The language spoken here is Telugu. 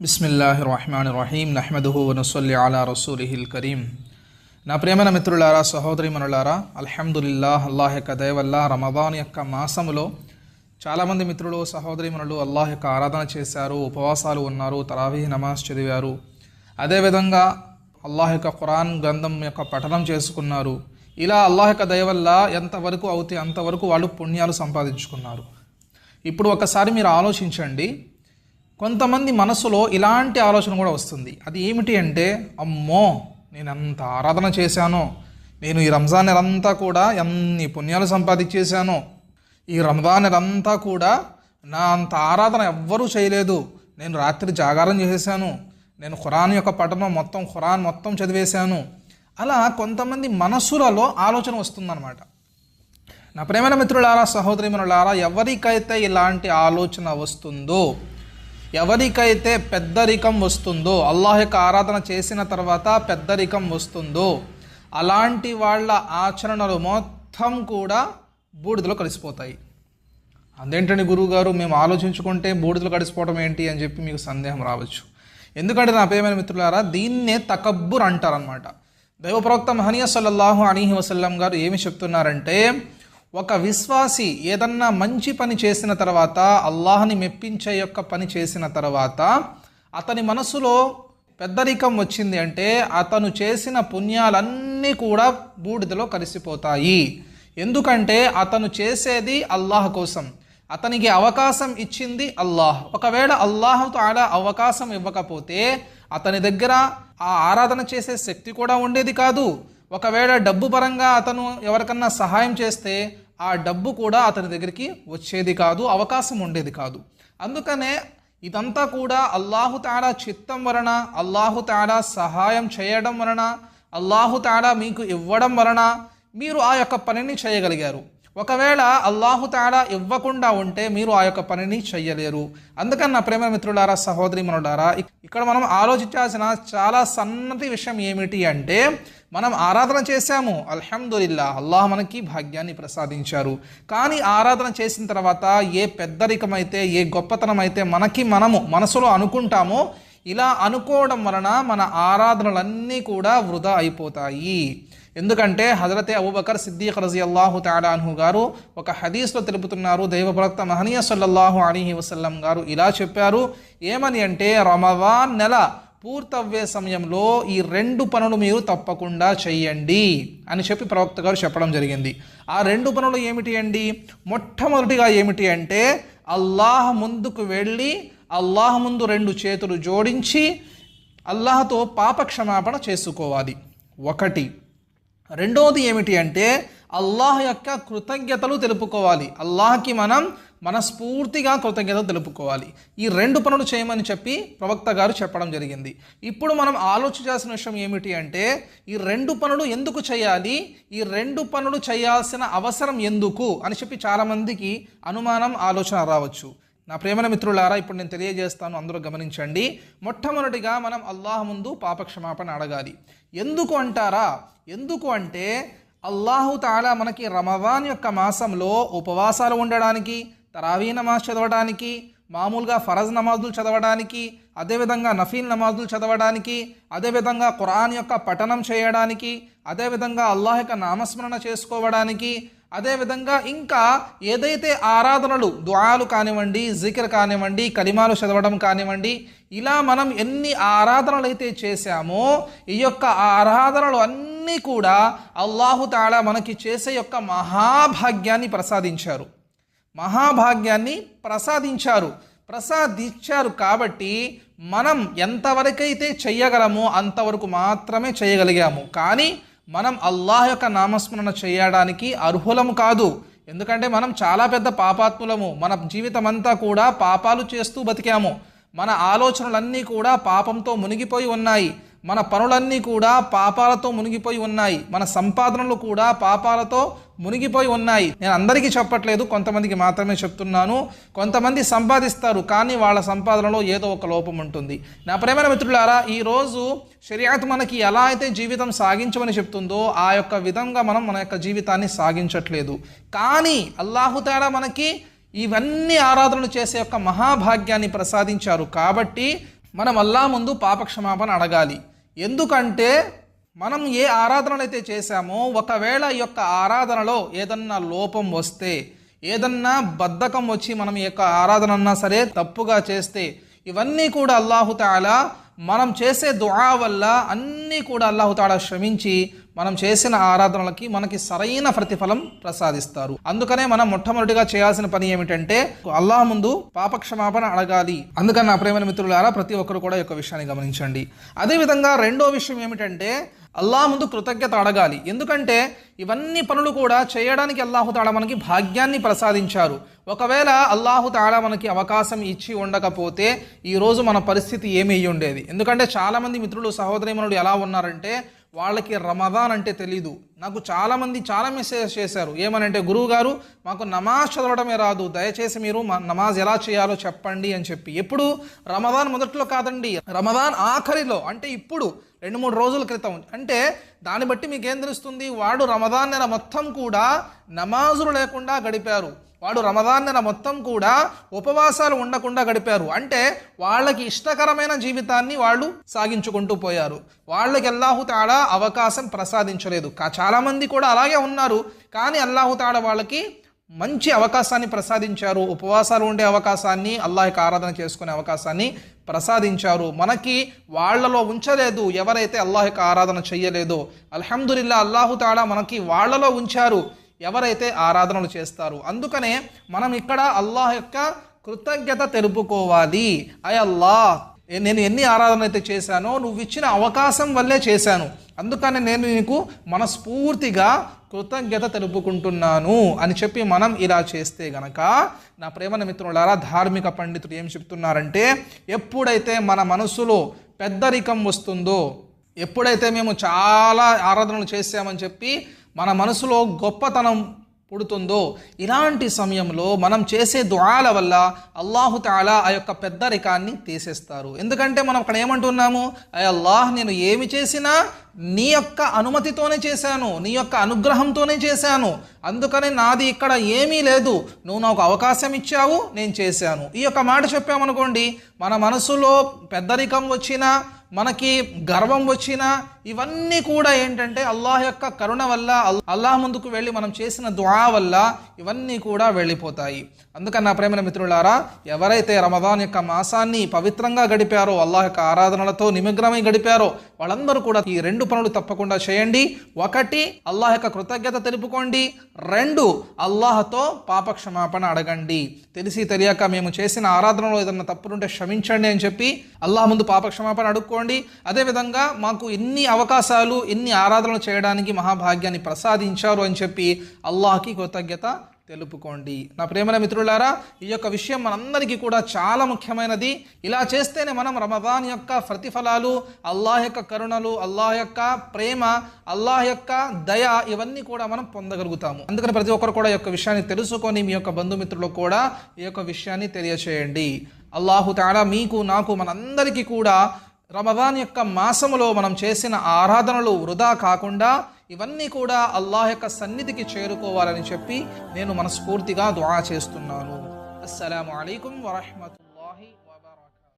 బిస్మిల్లాహి రహమాన్ రహీం నహ్మదుహు వనుసల్లి అలా రసూలిహిల్ కరీం నా ప్రేమైన మిత్రులారా సహోదరిమనులారా అల్హమ్దులిల్లాహ్ అల్లాహ్ యొక్క దయవల్ల రమదాన్ యొక్క మాసములో చాలామంది మిత్రులు సహోదరిమనులు అల్లాహ్ యొక్క ఆరాధన చేశారు ఉపవాసాలు ఉన్నారు తరావీహ్ నమాజ్ చదివారు. అదేవిధంగా అల్లాహ్ యొక్క ఖురాన్ గ్రంథం యొక్క పఠనం చేసుకున్నారు. ఇలా అల్లాహ్ యొక్క దయవల్ల ఎంతవరకు అవుతే అంతవరకు వాళ్ళు పుణ్యాలు సంపాదించుకున్నారు. ఇప్పుడు ఒకసారి మీరు ఆలోచించండి కొంతమంది మనసులో ఇలాంటి ఆలోచన కూడా వస్తుంది. అది ఏమిటి అంటే అమ్మో నేను ఎంత ఆరాధన చేశానో నేను ఈ రంజాన్ నెలంతా కూడా ఎన్ని పుణ్యాలు సంపాదించేశానో ఈ రంజాన్ నెలంతా కూడా నా అంత ఆరాధన ఎవ్వరూ చేయలేదు. నేను రాత్రి జాగారం చేసేసాను నేను ఖురాన్ యొక్క పఠనం మొత్తం ఖురాన్ మొత్తం చదివేశాను. అలా కొంతమంది మనసులలో ఆలోచన వస్తుందన్నమాట. నా ప్రేమైన మిత్రులారా సహోదరిమనులారా ఎవరికైతే ఇలాంటి ఆలోచన వస్తుందో ఎవరికైతే పెద్దరికం వస్తుందో అల్లాహ్ యొక్క ఆరాధన చేసిన తర్వాత పెద్దరికం వస్తుందో అలాంటి వాళ్ళ ఆచరణలు మొత్తం కూడా బూడిదలో కలిసిపోతాయి. అదేంటండి గురువుగారు మేము ఆలోచించుకుంటే బూడిదలు కలిసిపోవడం ఏంటి అని చెప్పి మీకు సందేహం రావచ్చు. ఎందుకంటే నా ప్రియమైన మిత్రులారా దీన్నే తకబ్బుర్ అంటారనమాట దైవప్రవక్త మహనీయ సల్లల్లాహు అలీహి వసల్లం గారు ఏమి చెప్తున్నారంటే ఒక విశ్వాసి ఏదన్నా మంచి పని చేసిన తర్వాత అల్లాహ్ని మెప్పించే యొక్క పని చేసిన తర్వాత అతని మనసులో పెద్దరికం వచ్చింది అంటే అతను చేసిన పుణ్యాలన్నీ కూడా బూడిదలో కలిసిపోతాయి. ఎందుకంటే అతను చేసేది అల్లాహ్ కోసం. అతనికి అవకాశం ఇచ్చింది అల్లాహ్. ఒకవేళ అల్లాహ్తో ఆడ అవకాశం ఇవ్వకపోతే అతని దగ్గర ఆ ఆరాధన చేసే శక్తి కూడా ఉండేది కాదు. ఒకవేళ డబ్బు పరంగా అతను ఎవరికన్నా సహాయం చేస్తే ఆ డబ్బు కూడా అతని దగ్గరికి వచ్చేది కాదు అవకాశం ఉండేది కాదు. అందుకనే ఇదంతా కూడా అల్లాహు తేడా చిత్తం వలన అల్లాహు తేడా సహాయం చేయడం వలన అల్లాహు తేడా మీకు ఇవ్వడం వలన మీరు ఆ యొక్క పనిని చేయగలిగారు. ఒకవేళ అల్లాహు తేడా ఇవ్వకుండా ఉంటే మీరు ఆ యొక్క పనిని చెయ్యలేరు. అందుకని నా ప్రేమ మిత్రులారా సహోదరి మనులారా ఇక్కడ మనం ఆలోచించాల్సిన చాలా సన్నటి విషయం ఏమిటి అంటే మనం ఆరాధన చేశాము. అల్హమ్దుల్లా అల్లాహ్ మనకి భాగ్యాన్ని ప్రసాదించారు. కానీ ఆరాధన చేసిన తర్వాత ఏ పెద్దరికమైతే ఏ గొప్పతనం అయితే మనకి మనము మనసులో అనుకుంటామో ఇలా అనుకోవడం వలన మన ఆరాధనలన్నీ కూడా వృధా అయిపోతాయి. ఎందుకంటే హజరతే అబూబకర్ సిద్దీఖ్ రజీ అల్లాహు తాడాన్హు గారు ఒక హదీస్లో తెలుపుతున్నారు. దైవ మహనీయ సల్లల్లాహు అలీహి వసల్లం గారు ఇలా చెప్పారు. ఏమని అంటే రమవాన్ నెల పూర్తవ్వే సమయంలో ఈ రెండు పనులు మీరు తప్పకుండా చెయ్యండి అని చెప్పి ప్రవక్త గారు చెప్పడం జరిగింది. ఆ రెండు పనులు ఏమిటి అండి? మొట్టమొదటిగా ఏమిటి అంటే అల్లాహ్ ముందుకు వెళ్ళి అల్లాహ్ ముందు రెండు చేతులు జోడించి అల్లాహతో పాపక్షమాపణ చేసుకోవాలి. ఒకటి. రెండవది ఏమిటి అంటే అల్లాహ్ యొక్క కృతజ్ఞతలు తెలుపుకోవాలి. అల్లాహ్కి మనం మనస్ఫూర్తిగా కృతజ్ఞత తెలుపుకోవాలి. ఈ రెండు పనులు చేయమని చెప్పి ప్రవక్త గారు చెప్పడం జరిగింది. ఇప్పుడు మనం ఆలోచించాల్సిన విషయం ఏమిటి అంటే ఈ రెండు పనులు ఎందుకు చేయాలి? ఈ రెండు పనులు చేయాల్సిన అవసరం ఎందుకు? అని చెప్పి చాలామందికి అనుమానం ఆలోచన రావచ్చు. నా ప్రేమల మిత్రులారా ఇప్పుడు నేను తెలియజేస్తాను. అందరూ గమనించండి. మొట్టమొదటిగా మనం అల్లాహ్ ముందు పాపక్షమాపణ అడగాలి. ఎందుకు అంటారా? ఎందుకు అంటే అల్లాహు తాలా మనకి రమవాన్ యొక్క మాసంలో ఉపవాసాలు ఉండడానికి తరావీ నమాజ్ చదవడానికి మామూలుగా ఫరజ్ నమాజులు చదవడానికి అదేవిధంగా నఫీల్ నమాజులు చదవడానికి అదేవిధంగా ఖురాన్ యొక్క పఠనం చేయడానికి అదేవిధంగా అల్లాహ్ యొక్క నామస్మరణ చేసుకోవడానికి అదేవిధంగా ఇంకా ఏదైతే ఆరాధనలు దుఆలు కానివ్వండి జికిర్ కానివ్వండి కలిమాలు చదవడం కానివ్వండి ఇలా మనం ఎన్ని ఆరాధనలు అయితే చేశామో ఈ యొక్క ఆరాధనలు అన్నీ కూడా అల్లాహు తాళా మనకి చేసే యొక్క మహాభాగ్యాన్ని ప్రసాదించారు. మహాభాగ్యాన్ని ప్రసాదించారు. ప్రసాదించారు కాబట్టి మనం ఎంతవరకైతే చెయ్యగలమో అంతవరకు మాత్రమే చేయగలిగాము కానీ మనం అల్లాహ్ యొక్క నామస్మరణ చేయడానికి అర్హులము కాదు. ఎందుకంటే మనం చాలా పెద్ద పాపాత్ములము. మన జీవితం అంతా కూడా పాపాలు చేస్తూ బతికాము. మన ఆలోచనలన్నీ కూడా పాపంతో మునిగిపోయి ఉన్నాయి. మన పనులన్నీ కూడా పాపాలతో మునిగిపోయి ఉన్నాయి. మన సంపాదనలు కూడా పాపాలతో మునిగిపోయి ఉన్నాయి. నేను అందరికీ చెప్పట్లేదు కొంతమందికి మాత్రమే చెప్తున్నాను. కొంతమంది సంపాదిస్తారు కానీ వాళ్ళ సంపాదనలో ఏదో ఒక లోపం ఉంటుంది. నా ప్రేమైన మిత్రులారా ఈరోజు షరియాత్ మనకి ఎలా అయితే జీవితం సాగించమని చెప్తుందో ఆ యొక్క విధంగా మనం మన యొక్క జీవితాన్ని సాగించట్లేదు. కానీ అల్లాహుతేడా మనకి ఇవన్నీ ఆరాధనలు చేసే యొక్క మహాభాగ్యాన్ని ప్రసాదించారు. కాబట్టి మనం అల్లా ముందు పాపక్షమాపణ అడగాలి. ఎందుకంటే మనం ఏ ఆరాధనలైతే చేశామో ఒకవేళ ఈ యొక్క ఆరాధనలో ఏదన్నా లోపం వస్తే ఏదన్నా బద్ధకం వచ్చి మనం ఈ యొక్క ఆరాధన అన్నా సరే తప్పుగా చేస్తే ఇవన్నీ కూడా అల్లాహుతాలా మనం చేసే దుఆ వల్ల అన్నీ కూడా అల్లాహుతాలా శ్రమించి మనం చేసిన ఆరాధనలకి మనకి సరైన ప్రతిఫలం ప్రసాదిస్తారు. అందుకనే మనం మొట్టమొదటిగా చేయాల్సిన పని ఏమిటంటే అల్లాహ్ ముందు పాపక్షమాపణ అడగాలి. అందుకని నా ప్రేమ మిత్రులారా ప్రతి ఒక్కరు కూడా యొక్క విషయాన్ని గమనించండి. అదేవిధంగా రెండో విషయం ఏమిటంటే అల్లా ముందు కృతజ్ఞత అడగాలి. ఎందుకంటే ఇవన్నీ పనులు కూడా చేయడానికి అల్లాహు తాళ మనకి భాగ్యాన్ని ప్రసాదించారు. ఒకవేళ అల్లాహు తాళ మనకి అవకాశం ఇచ్చి ఉండకపోతే ఈరోజు మన పరిస్థితి ఏమి ఉండేది ఎందుకంటే చాలామంది మిత్రులు సహోదరిమనులు ఎలా ఉన్నారంటే వాళ్ళకి రమదాన్ అంటే తెలీదు. నాకు చాలామంది చాలా మెసేజ్ చేశారు. ఏమనంటే గురువు గారు మాకు నమాజ్ చదవడమే రాదు. దయచేసి మీరు మా నమాజ్ ఎలా చేయాలో చెప్పండి అని చెప్పి. ఎప్పుడు? రమదాన్ మొదట్లో కాదండి. రమదాన్ ఆఖరిలో అంటే ఇప్పుడు రెండు మూడు రోజుల క్రితం. అంటే దాన్ని బట్టి మీకు ఏం తెలుస్తుంది? వాడు రమదాన్ నెల మొత్తం కూడా నమాజులు లేకుండా గడిపారు. వాడు రమదాన్ నెల మొత్తం కూడా ఉపవాసాలు ఉండకుండా గడిపారు. అంటే వాళ్ళకి ఇష్టకరమైన జీవితాన్ని వాళ్ళు సాగించుకుంటూ పోయారు. వాళ్ళకి అల్లాహు తాడా అవకాశం ప్రసాదించలేదు. కా- చాలామంది కూడా అలాగే ఉన్నారు. కానీ అల్లాహు తాడా వాళ్ళకి మంచి అవకాశాన్ని ప్రసాదించారు. ఉపవాసాలు ఉండే అవకాశాన్ని అల్లాహకి ఆరాధన చేసుకునే అవకాశాన్ని ప్రసాదించారు. మనకి వాళ్ళలో ఉంచలేదు. ఎవరైతే అల్లాహకి ఆరాధన చెయ్యలేదో. అల్హమ్దుల్లా అల్లాహు తాడా మనకి వాళ్ళలో ఉంచారు. ఎవరైతే ఆరాధనలు చేస్తారు. అందుకనే మనం ఇక్కడ అల్లాహ్ యొక్క కృతజ్ఞత తెలుపుకోవాలి. అయ్ అల్లాహ్ నేను ఎన్ని ఆరాధన అయితే చేశానో నువ్వు ఇచ్చిన అవకాశం వల్లే చేశాను. అందుకని నేను నీకు మనస్ఫూర్తిగా కృతజ్ఞత తెలుపుకుంటున్నాను అని చెప్పి మనం ఇలా చేస్తే గనక నా ప్రేమ మిత్రులారా ధార్మిక పండితులు ఏం చెప్తున్నారంటే ఎప్పుడైతే మన మనసులో పెద్దరికం వస్తుందో ఎప్పుడైతే మేము చాలా ఆరాధనలు చేసామని చెప్పి మన మనసులో గొప్పతనం పుడుతుందో ఇలాంటి సమయంలో మనం చేసే దుఆల వల్ల అల్లాహు తాలా ఆ యొక్క పెద్దరికాన్ని తీసేస్తారు. ఎందుకంటే మనం అక్కడ ఏమంటున్నాము? అయ్య అల్లాహ్ నేను ఏమి చేసినా నీ యొక్క అనుమతితోనే చేశాను నీ యొక్క అనుగ్రహంతోనే చేశాను. అందుకని నాది ఇక్కడ ఏమీ లేదు. నువ్వు నాకు అవకాశం ఇచ్చావు నేను చేశాను. ఈ యొక్క మాట చెప్పామనుకోండి మన మనసులో పెద్దరికం వచ్చినా మనకి గర్వం వచ్చినా ఇవన్నీ కూడా ఏంటంటే అల్లాహ్ యొక్క కరుణ వల్ల అల్- అల్లాహ్ ముందుకు వెళ్ళి మనం చేసిన దుఆ వల్ల ఇవన్నీ కూడా వెళ్ళిపోతాయి. అందుకని నా ప్రేమ మిత్రులారా ఎవరైతే రమదాన్ యొక్క మాసాన్ని పవిత్రంగా గడిపారో అల్లాహ్ యొక్క ఆరాధనలతో నిమగ్నమై గడిపారో వాళ్ళందరూ కూడా ఈ రెండు పనులు తప్పకుండా చేయండి. ఒకటి అల్లాహ్ యొక్క కృతజ్ఞత తెలుపుకోండి. రెండు అల్లాహతో పాపక్షమాపణ అడగండి. తెలిసి తెలియక మేము చేసిన ఆరాధనలో ఏదన్నా తప్పులుంటే క్షమించండి అని చెప్పి అల్లాహ్ ముందు పాపక్షమాపణ అడుక్కోండి. అదేవిధంగా మాకు ఇన్ని అవకాశాలు ఇన్ని ఆరాధనలు చేయడానికి మహాభాగ్యాన్ని ప్రసాదించారు అని చెప్పి అల్లాహకి కృతజ్ఞత తెలుపుకోండి. నా ప్రేమల మిత్రులారా ఈ యొక్క విషయం మనందరికీ కూడా చాలా ముఖ్యమైనది. ఇలా చేస్తేనే మనం రమదాన్ యొక్క ప్రతిఫలాలు అల్లాహ్ యొక్క కరుణలు అల్లాహ్ యొక్క ప్రేమ అల్లాహ్ యొక్క దయ ఇవన్నీ కూడా మనం పొందగలుగుతాము. అందుకని ప్రతి ఒక్కరు కూడా ఈ యొక్క విషయాన్ని తెలుసుకొని మీ యొక్క బంధుమిత్రులకు కూడా ఈ యొక్క విషయాన్ని తెలియచేయండి. అల్లాహు తాడా మీకు నాకు మనందరికీ కూడా రమదాన్ యొక్క మాసములో మనం చేసిన ఆరాధనలు వృధా కాకుండా ఇవన్నీ కూడా అల్లాహ్ యొక్క సన్నిధికి చేరుకోవాలని చెప్పి నేను మనస్ఫూర్తిగా దుఆ చేస్తున్నాను. అస్సలం అలైకుం వరహమతు